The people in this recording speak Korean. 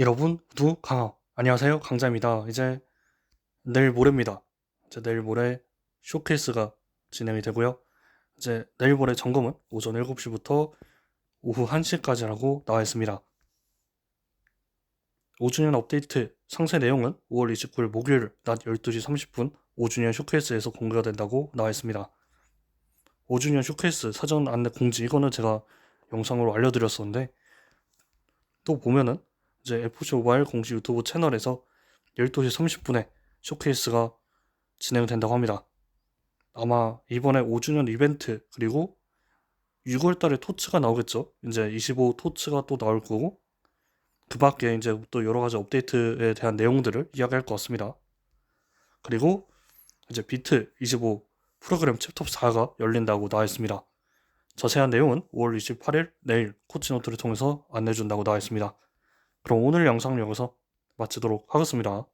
여러분 모두 강하 안녕하세요. 강자입니다. 이제 내일 모레입니다. 이제 내일 모레 쇼케이스가 진행이 되고요. 이제 내일 모레 점검은 오전 7시부터 오후 1시까지라고 나와 있습니다. 5주년 업데이트 상세 내용은 5월 29일 목요일 낮 12시 30분 5주년 쇼케이스에서 공개가 된다고 나와 있습니다. 5주년 쇼케이스 사전 안내 공지 이거는 제가 영상으로 알려드렸었는데 또 보면은 이제 FC 모바일 공식 유튜브 채널에서 12시 30분에 쇼케이스가 진행된다고 합니다. 아마 이번에 5주년 이벤트 그리고 6월 달에 토츠가 나오겠죠. 이제 25 토츠가 또 나올 거고 그 밖에 이제 또 여러 가지 업데이트에 대한 내용들을 이야기할 것 같습니다. 그리고 이제 비트 25 프로그램 챕터 4가 열린다고 나와 있습니다. 자세한 내용은 5월 28일 내일 코치노트를 통해서 안내준다고 나와 있습니다. 그럼 오늘 영상은 여기서 마치도록 하겠습니다.